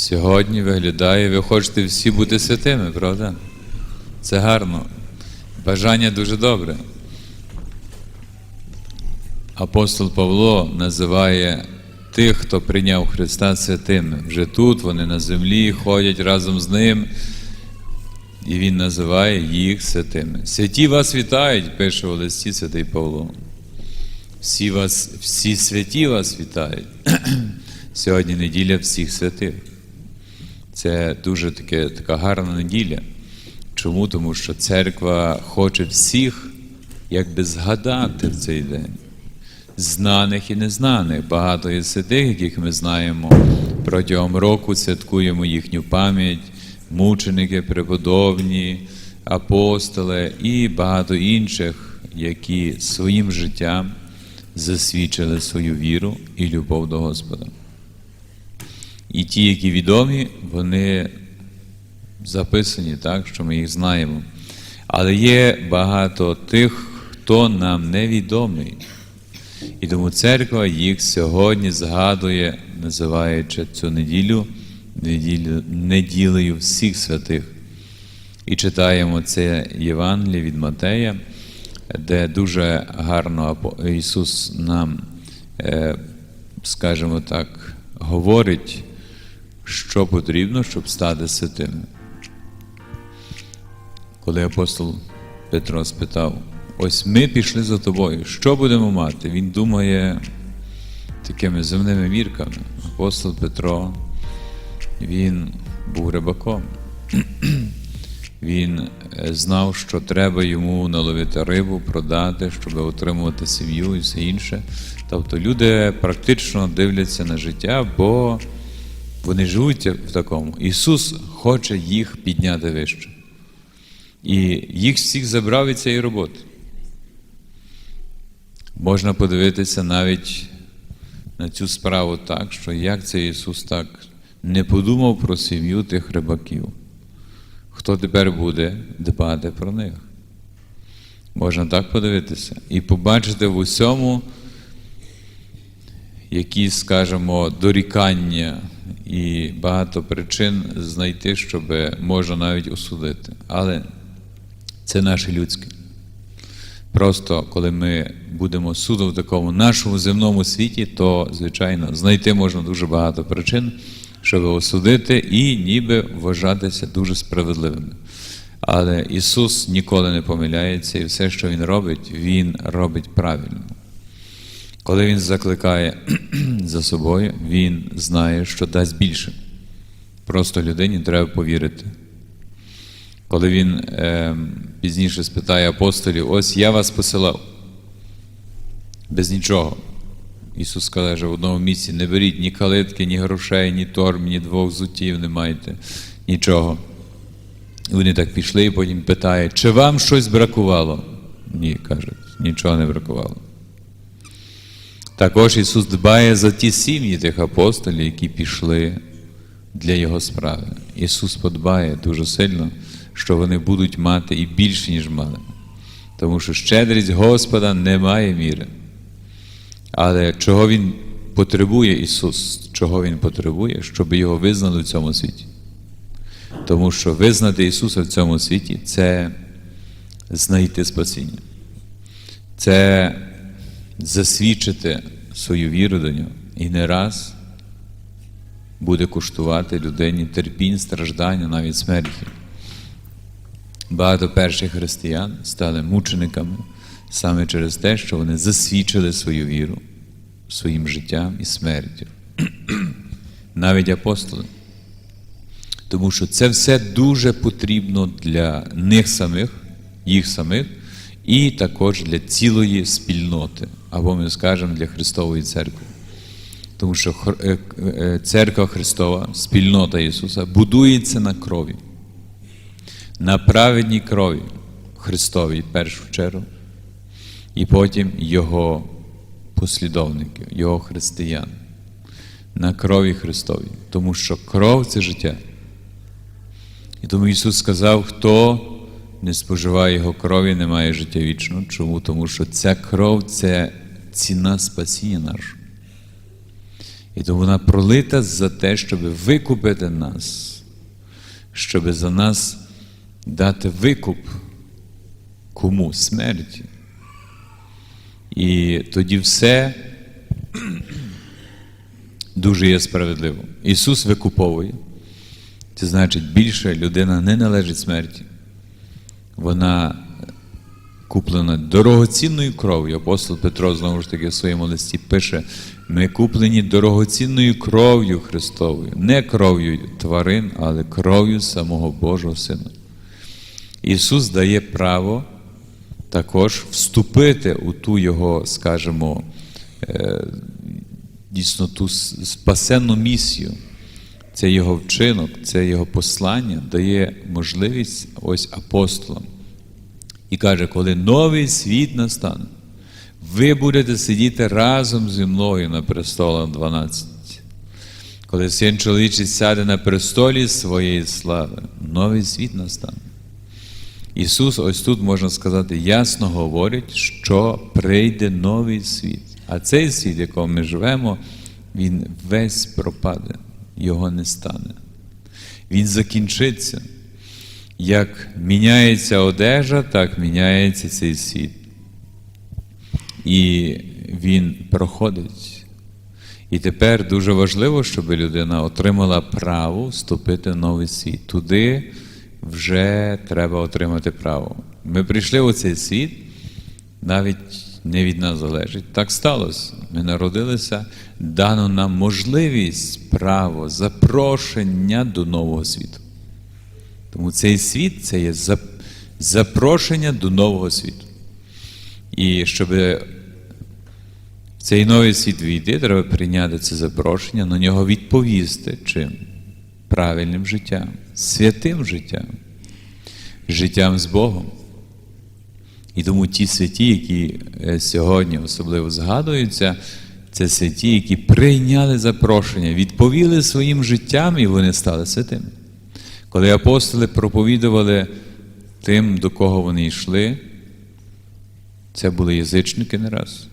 сьогодні виглядає, ви хочете всі бути святими, правда? Це гарно. Бажання дуже добре. Апостол Павло називає тих, хто прийняв Христа святими. Вже тут вони на землі ходять разом з ним, і Він називає їх святими. Святі вас вітають, пише у листі святий Павло. Всі, вас, всі святі вас вітають. Сьогодні неділя всіх святих. Це дуже таке, така гарна неділя. Чому? Тому що церква хоче всіх якби згадати в цей день. Знаних і незнаних. Багато є святих, яких ми знаємо протягом року, святкуємо їхню пам'ять, мученики, преподобні, апостоли і багато інших, які своїм життям засвідчили свою віру і любов до Господа. І ті, які відомі, вони записані так, що ми їх знаємо. Але є багато тих, хто нам невідомий. І тому церква їх сьогодні згадує, називаючи цю неділю, неділю неділею всіх святих. І читаємо це Євангеліє від Матея, де дуже гарно Ісус нам, е, скажімо так, говорить, що потрібно, щоб стати святими. Коли апостол Петро спитав, ось ми пішли за тобою, що будемо мати? Він думає такими земними мірками. Апостол Петро, він був рибаком. Він е, знав, що треба йому наловити рибу, продати, щоб отримувати сім'ю і все інше. Тобто люди практично дивляться на життя, бо вони живуть в такому. Ісус хоче їх підняти вище. І їх всіх забрав від цієї роботи. Можна подивитися навіть на цю справу так, що як це Ісус так не подумав про сім'ю тих рибаків. Хто тепер буде дбати про них? Можна так подивитися і побачити в усьому якісь, скажімо, дорікання і багато причин знайти, щоб можна навіть осудити. Але це наше людське. Просто коли ми будемо судом в такому нашому земному світі, то, звичайно, знайти можна дуже багато причин, щоб осудити і ніби вважатися дуже справедливими. Але Ісус ніколи не помиляється, і все, що Він робить, Він робить правильно. Коли Він закликає за собою, Він знає, що дасть більше. Просто людині треба повірити. Коли він е, пізніше спитає апостолів, ось я вас посилав без нічого. Ісус каже в одному місці: не беріть ні калитки, ні грошей, ні торм, ні двох зутів не маєте, нічого. І вони так пішли і потім питає, чи вам щось бракувало? Ні, кажуть, нічого не бракувало. Також Ісус дбає за ті сім'ї тих апостолів, які пішли для Його справи. Ісус подбає дуже сильно, що вони будуть мати і більше, ніж мали. Тому що щедрість Господа не має міри. Але чого Він потребує Ісус, чого Він потребує, щоб його визнали в цьому світі? Тому що визнати Ісуса в цьому світі це знайти спасіння. Це засвідчити свою віру до нього і не раз буде коштувати людині терпінь, страждання, навіть смерті. Багато перших християн стали мучениками саме через те, що вони засвідчили свою віру своїм життям і смертю. Навіть апостоли. Тому що це все дуже потрібно для них самих, їх самих, і також для цілої спільноти, або ми скажемо для Христової церкви. Тому що е, е, церква Христова, спільнота Ісуса, будується на крові, на праведній крові Христовій першу чергу, і потім Його послідовників, Його християн, на крові Христовій. Тому що кров це життя. І тому Ісус сказав, хто не споживає Його крові, не має життя вічного. Чому? Тому що ця кров це ціна спасіння нашого. І то вона пролита за те, щоб викупити нас, щоб за нас дати викуп кому? Смерті. І тоді все дуже є справедливо. Ісус викуповує. Це значить, більше людина не належить смерті. Вона куплена дорогоцінною кров'ю. Апостол Петро знову ж таки в своєму листі пише: ми куплені дорогоцінною кров'ю Христовою, не кров'ю тварин, але кров'ю самого Божого Сина. Ісус дає право також вступити у ту Його, скажімо, е, дійсно ту спасенну місію. Це його вчинок, це його послання дає можливість ось апостолам. І каже, коли новий світ настане, ви будете сидіти разом зі мною на престолах 12. Коли син чоловічий сяде на престолі своєї слави, новий світ настане. Ісус, ось тут можна сказати, ясно говорить, що прийде новий світ. А цей світ, в якому ми живемо, він весь пропаде, його не стане. Він закінчиться. Як міняється одежа, так міняється цей світ. І він проходить. І тепер дуже важливо, щоб людина отримала право вступити в новий світ. Туди вже треба отримати право. Ми прийшли у цей світ, навіть не від нас залежить. Так сталося. Ми народилися, дано нам можливість, право, запрошення до нового світу. Тому цей світ це є запрошення до нового світу. І щоб в цей новий світ війти, треба прийняти це запрошення, на нього відповісти чим? Правильним життям, святим життям, життям з Богом. І тому ті святі, які е, сьогодні особливо згадуються, це святі, які прийняли запрошення, відповіли своїм життям і вони стали святими. Коли апостоли проповідували тим, до кого вони йшли, це були язичники не раз.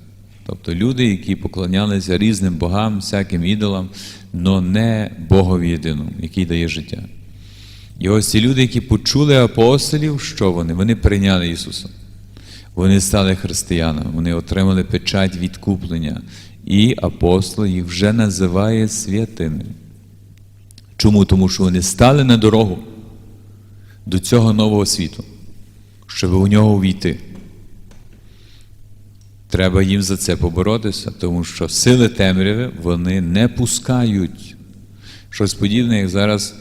Тобто люди, які поклонялися різним богам, всяким ідолам, але не Богові єдиному, який дає життя. І ось ці люди, які почули апостолів, що вони? Вони прийняли Ісуса. Вони стали християнами, вони отримали печать відкуплення. І апостол їх вже називає святими. Чому? Тому що вони стали на дорогу до цього нового світу, щоб у нього увійти. Треба їм за це поборотися, тому що сили темряви вони не пускають. Щось подібне, як зараз,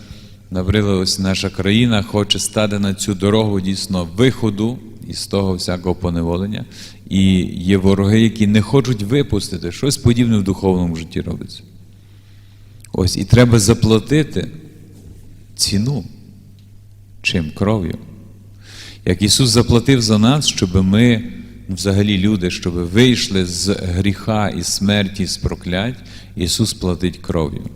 наприклад, наша країна хоче стати на цю дорогу дійсно виходу із того всякого поневолення. І є вороги, які не хочуть випустити. Щось подібне в духовному житті робиться. Ось і треба заплатити ціну. Чим? Кров'ю. Як Ісус заплатив за нас, щоб ми, взагалі люди, щоб вийшли з гріха і смерті, з проклять, Ісус платить кров'ю.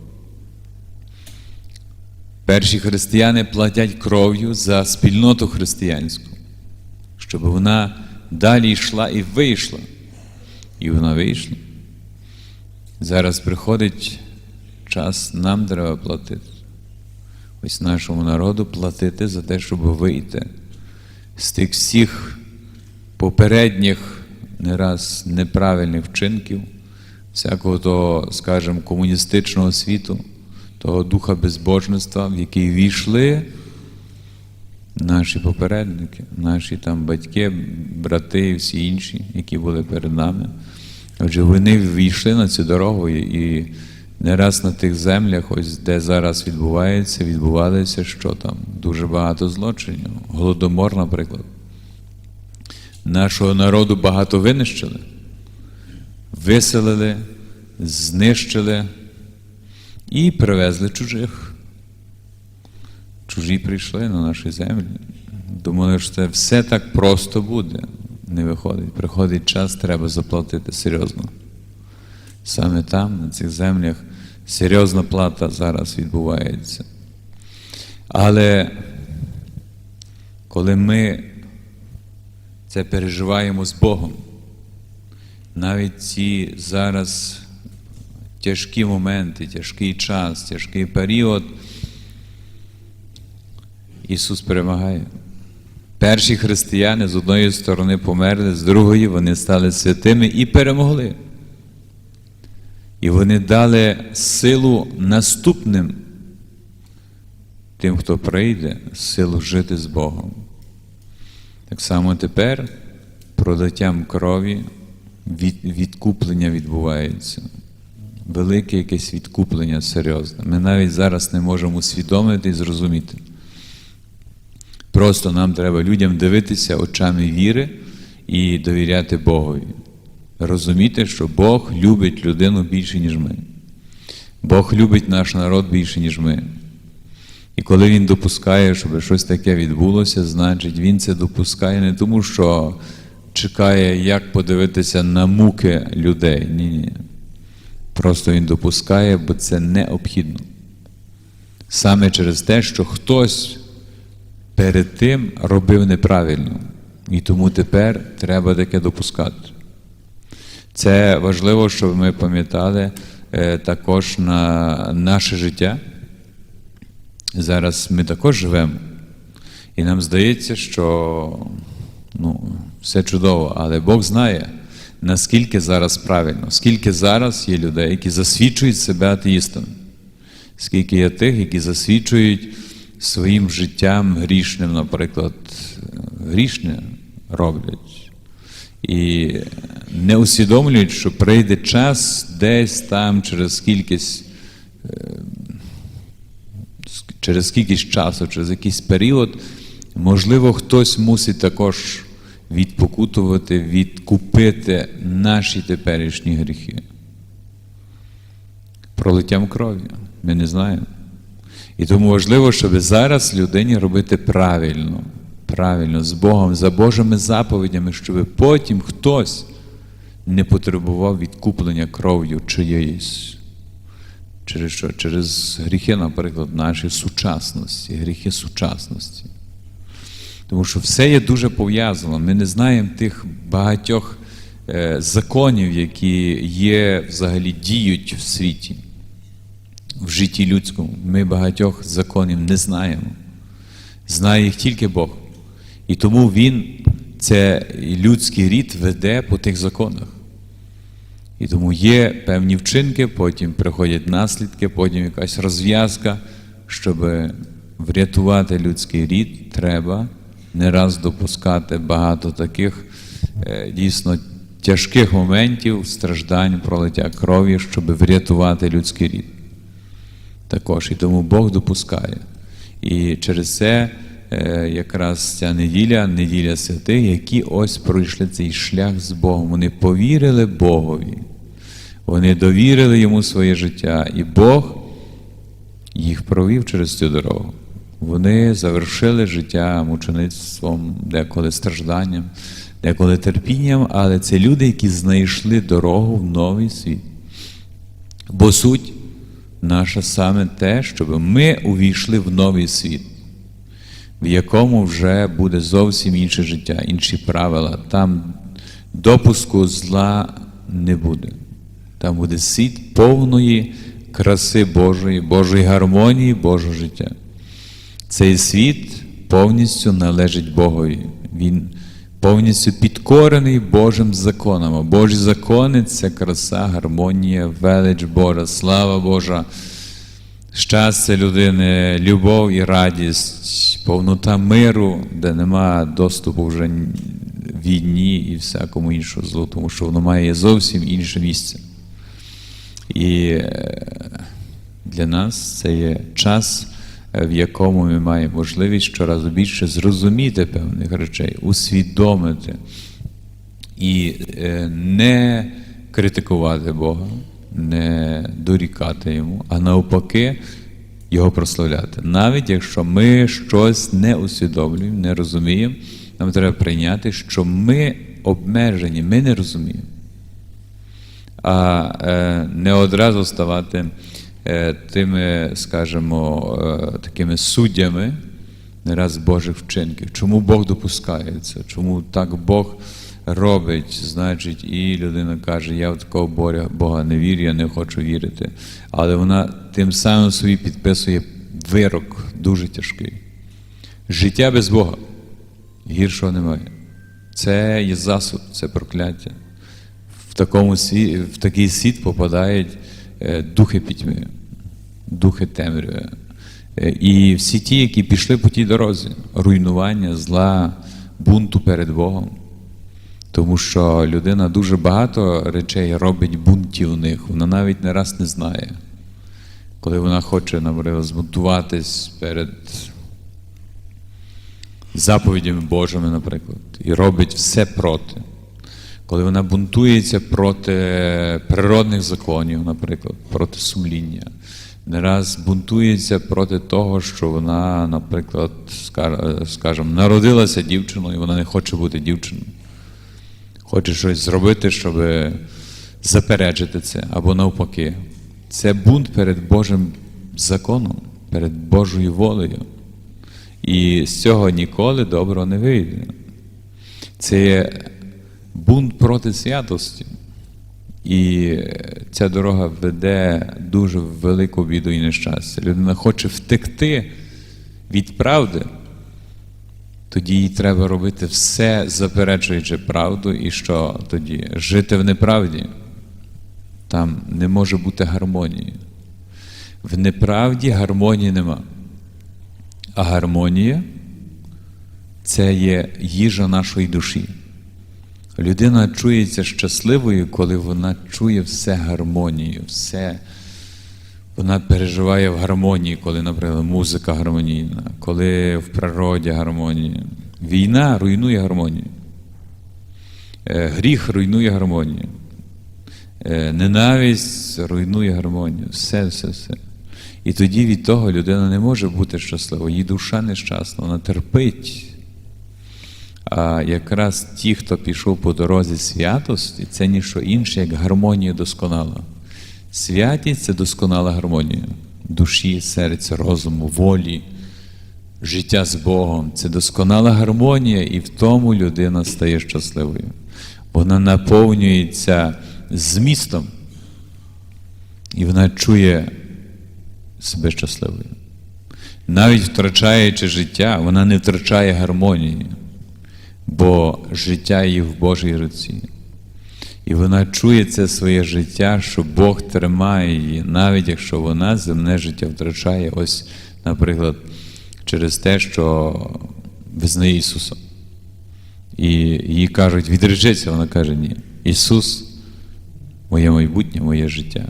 Перші християни платять кров'ю за спільноту християнську, щоб вона далі йшла і вийшла. І вона вийшла. Зараз приходить час, нам треба платити. Ось нашому народу платити за те, щоб вийти з тих всіх попередніх не раз неправильних вчинків, всякого того, скажімо, комуністичного світу, того духа безбожництва, в який війшли наші попередники, наші там батьки, брати і всі інші, які були перед нами. Отже, вони війшли на цю дорогу і не раз на тих землях, ось де зараз відбувається, відбувалося, що там дуже багато злочинів. Голодомор, наприклад. Нашого народу багато винищили, виселили, знищили і привезли чужих. Чужі прийшли на наші землі. Думали, що це все так просто буде. Не виходить. Приходить час, треба заплатити серйозно. Саме там, на цих землях, серйозна плата зараз відбувається. Але коли ми це переживаємо з Богом, навіть ці зараз тяжкі моменти, тяжкий час, тяжкий період, Ісус перемагає. Перші християни з одної сторони померли, з другої вони стали святими і перемогли. І вони дали силу наступним, тим, хто прийде, силу жити з Богом. Так само тепер пролиттям крові від, відкуплення відбувається. Велике якесь відкуплення серйозне. Ми навіть зараз не можемо усвідомити і зрозуміти. Просто нам треба людям дивитися очами віри і довіряти Богові. Розуміти, що Бог любить людину більше, ніж ми. Бог любить наш народ більше, ніж ми. І коли Він допускає, щоб щось таке відбулося, значить Він це допускає не тому, що чекає, як подивитися на муки людей. Ні, ні. Просто Він допускає, бо це необхідно. Саме через те, що хтось перед тим робив неправильно. І тому тепер треба таке допускати. Це важливо, щоб ми пам'ятали е, також на наше життя. Зараз ми також живемо. І нам здається, що ну, все чудово, але Бог знає, наскільки зараз правильно, скільки зараз є людей, які засвідчують себе атеїстами, скільки є тих, які засвідчують своїм життям грішним, наприклад, грішне роблять. І не усвідомлюють, що прийде час десь там через кількість, через кількість часу, через якийсь період, можливо, хтось мусить також відпокутувати, відкупити наші теперішні гріхи. Пролиттям крові. Ми не знаємо. І тому важливо, щоб зараз людині робити правильно, правильно, з Богом, за Божими заповідями, щоб потім хтось не потребував відкуплення кров'ю чиєїсь. Через що? Через гріхи, наприклад, нашої сучасності, гріхи сучасності. Тому що все є дуже пов'язано. Ми не знаємо тих багатьох е, законів, які є взагалі діють в світі в житті людському. Ми багатьох законів не знаємо. Знає їх тільки Бог. І тому Він це людський рід веде по тих законах. І тому є певні вчинки, потім приходять наслідки, потім якась розв'язка, щоб врятувати людський рід, треба не раз допускати багато таких е, дійсно тяжких моментів, страждань, пролиття крові, щоб врятувати людський рід також. І тому Бог допускає. І через це якраз ця неділя, неділя святих, які ось пройшли цей шлях з Богом. Вони повірили Богові, вони довірили йому своє життя, і Бог їх провів через цю дорогу. Вони завершили життя мучеництвом, деколи стражданням, деколи терпінням, але це люди, які знайшли дорогу в новий світ. Бо суть наша саме те, щоб ми увійшли в новий світ, в якому вже буде зовсім інше життя, інші правила. Там допуску зла не буде. Там буде світ повної краси Божої, Божої гармонії, Божого життя. Цей світ повністю належить Богові. Він повністю підкорений Божим законам. А Божі закони це краса, гармонія, велич Божа, слава Божа, щастя людини, любов і радість, повнота миру, де нема доступу вже війні і всякому іншому злу, тому що воно має зовсім інше місце. І е, для нас це є час в якому ми маємо можливість щоразу більше зрозуміти певних речей, усвідомити і е, не критикувати Бога, не дорікати Йому, а навпаки, Його прославляти. Навіть якщо ми щось не усвідомлюємо, не розуміємо, нам треба прийняти, що ми обмежені, ми не розуміємо. А е, не одразу ставати. Е, тими, скажімо, е, такими суддями не раз Божих вчинків. Чому Бог допускає це? Чому так Бог робить, значить, і людина каже, я в такого Бога, не вірю, я не хочу вірити. Але вона тим самим собі підписує вирок дуже тяжкий. Життя без Бога гіршого немає. Це є засуд, це прокляття. В, такому, сві- в такий світ попадають е, духи пітьми, духи темряви. Е, І всі ті, які пішли по тій дорозі, руйнування, зла, бунту перед Богом. Тому що людина дуже багато речей робить бунтів у них, вона навіть не раз не знає. Коли вона хоче, наприклад, збунтуватись перед заповідями Божими, наприклад, і робить все проти. Коли вона бунтується проти природних законів, наприклад, проти сумління, не раз бунтується проти того, що вона, наприклад, ска- скажімо, народилася дівчиною, і вона не хоче бути дівчиною. Хоче щось зробити, щоб заперечити це, або навпаки. Це бунт перед Божим законом, перед Божою волею. І з цього ніколи добро не вийде. Це є бунт проти святості. І ця дорога веде дуже велику біду і нещастя. Людина хоче втекти від правди, тоді їй треба робити все, заперечуючи правду, і що тоді? Жити в неправді. Там не може бути гармонії. В неправді гармонії нема. А гармонія це є їжа нашої душі. Людина чується щасливою, коли вона чує все гармонію, все. Вона переживає в гармонії, коли, наприклад, музика гармонійна, коли в природі гармонія. Війна руйнує гармонію. Е, Гріх руйнує гармонію. Е, Ненависть руйнує гармонію. Все, все, все. І тоді від того людина не може бути щасливою, її душа нещасна, вона терпить. А якраз ті, хто пішов по дорозі святості, це ніщо інше, як гармонія досконала. Святість це досконала гармонія душі, серця, розуму, волі, життя з Богом. Це досконала гармонія, і в тому людина стає щасливою. Вона наповнюється змістом, і вона чує себе щасливою. Навіть втрачаючи життя, вона не втрачає гармонії, бо життя її в Божій руці. І вона чує це своє життя, що Бог тримає її, навіть якщо вона земне життя втрачає, ось, наприклад, через те, що визнає Ісуса. І їй кажуть, відречеться, вона каже, ні. Ісус моє майбутнє, моє життя.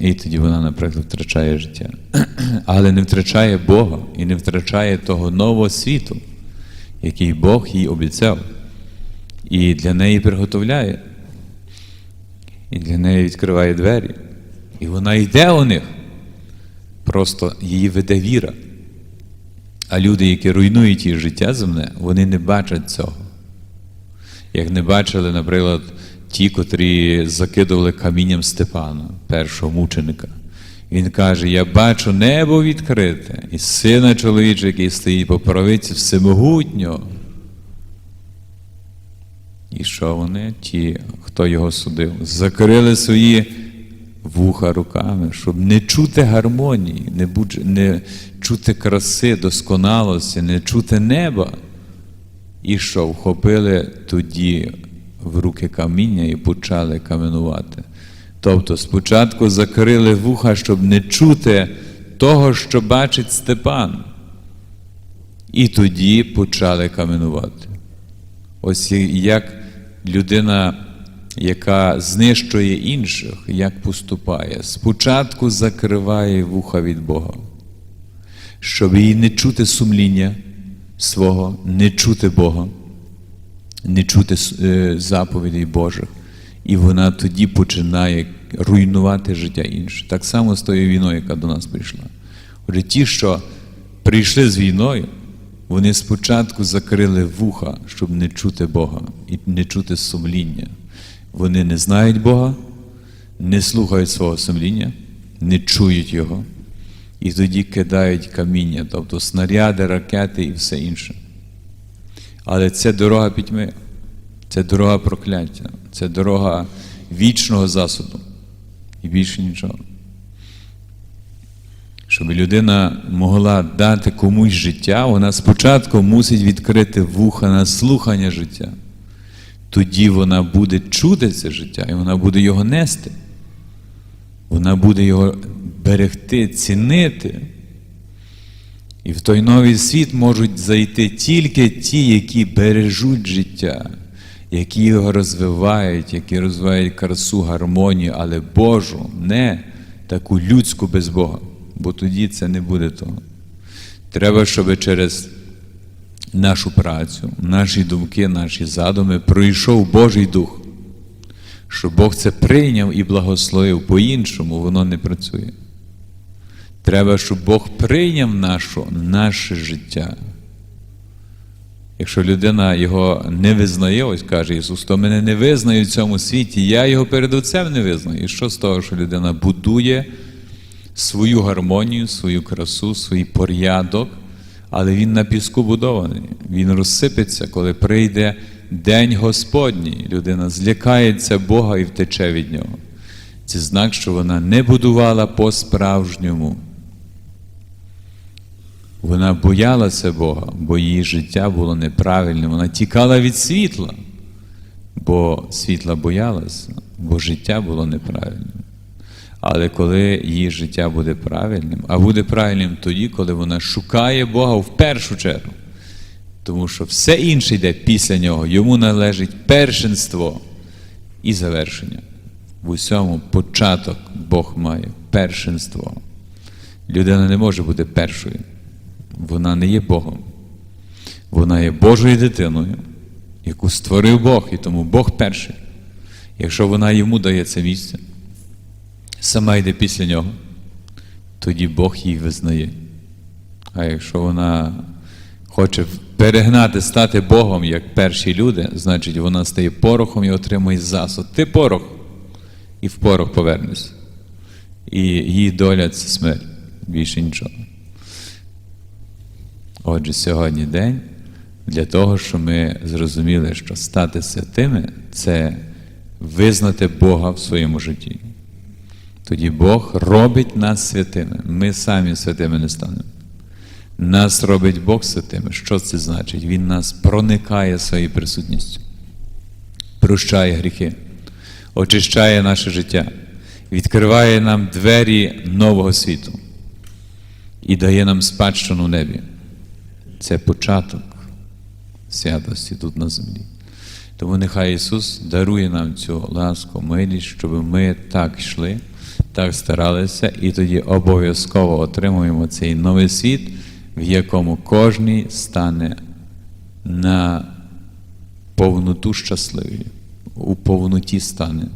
І тоді вона, наприклад, втрачає життя. Але не втрачає Бога і не втрачає того нового світу, який Бог їй обіцяв. І для неї приготовляє. І для неї відкриває двері. І вона йде у них. Просто її веде віра. А люди, які руйнують її життя земне, вони не бачать цього. Як не бачили, наприклад, ті, котрі закидували камінням Степана, першого мученика. Він каже: Я бачу небо відкрите, і сина чоловіча, який стоїть по правиці всемогутнього. І що вони, ті, хто його судив, закрили свої вуха руками, щоб не чути гармонії, не, будь, не чути краси, досконалості, не чути неба. І що вхопили тоді в руки каміння і почали каменувати. Тобто спочатку закрили вуха, щоб не чути того, що бачить Степан. І тоді почали каменувати. Ось як людина, яка знищує інших, як поступає. Спочатку закриває вуха від Бога, щоб їй не чути сумління свого, не чути Бога, не чути е, заповідей Божих. І вона тоді починає руйнувати життя інших. Так само з тою війною, яка до нас прийшла. Отже, ті, що прийшли з війною, вони спочатку закрили вуха, щоб не чути Бога і не чути сумління. Вони не знають Бога, не слухають свого сумління, не чують Його. І тоді кидають каміння, тобто снаряди, ракети і все інше. Але це дорога пітьми. Це дорога прокляття, це дорога вічного засуду. І більше нічого. Щоб людина могла дати комусь життя, вона спочатку мусить відкрити вуха на слухання життя. Тоді вона буде чути це життя, і вона буде його нести. Вона буде його берегти, цінити. І в той новий світ можуть зайти тільки ті, які бережуть життя, які його розвивають, які розвивають красу, гармонію, але Божу, не таку людську без Бога, бо тоді це не буде того. Треба, щоб через нашу працю, наші думки, наші задуми пройшов Божий Дух, щоб Бог це прийняв і благословив, по-іншому воно не працює. Треба, щоб Бог прийняв нашу, наше життя. Якщо людина його не визнає, ось каже Ісус, то мене не визнає в цьому світі, я його перед Отцем не визнаю. І що з того, що людина будує свою гармонію, свою красу, свій порядок, але він на піску будований. Він розсипеться, коли прийде День Господній. Людина злякається Бога і втече від нього. Це знак, що вона не будувала по-справжньому. Вона боялася Бога, бо її життя було неправильним. Вона тікала від світла, бо світла боялася, бо життя було неправильним. Але коли її життя буде правильним, а буде правильним тоді, коли вона шукає Бога в першу чергу. Тому що все інше йде після нього, йому належить першинство і завершення. В усьому початок Бог має першинство. Людина не може бути першою. Вона не є Богом. Вона є Божою дитиною, яку створив Бог, і тому Бог перший. Якщо вона йому дає це місце, сама йде після нього, тоді Бог її визнає. А якщо вона хоче перегнати, стати Богом, як перші люди, значить вона стає порохом і отримує засуд. Ти порох, і в порох повернешся. І її доля це смерть, більше нічого. Отже, сьогодні день для того, щоб ми зрозуміли, що стати святими це визнати Бога в своєму житті. Тоді Бог робить нас святими. Ми самі святими не станемо. Нас робить Бог святими. Що це значить? Він нас проникає своєю присутністю, прощає гріхи, очищає наше життя, відкриває нам двері нового світу і дає нам спадщину в небі. Це початок святості тут на землі. Тому нехай Ісус дарує нам цю ласку, милість, щоб ми так йшли, так старалися, і тоді обов'язково отримуємо цей новий світ, в якому кожний стане на повноту щасливий, у повноті стане.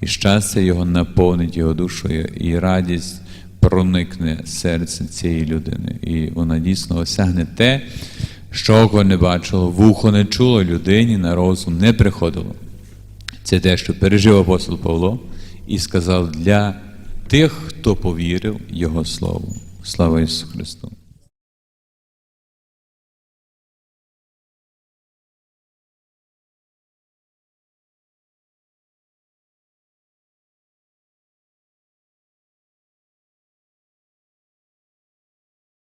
І щастя Його наповнить його душою, і радість проникне серце цієї людини. І вона дійсно осягне те, що око не бачило, вухо не чуло людині, на розум не приходило. Це те, що пережив апостол Павло і сказав для тих, хто повірив Його Слову. Слава Ісусу Христу!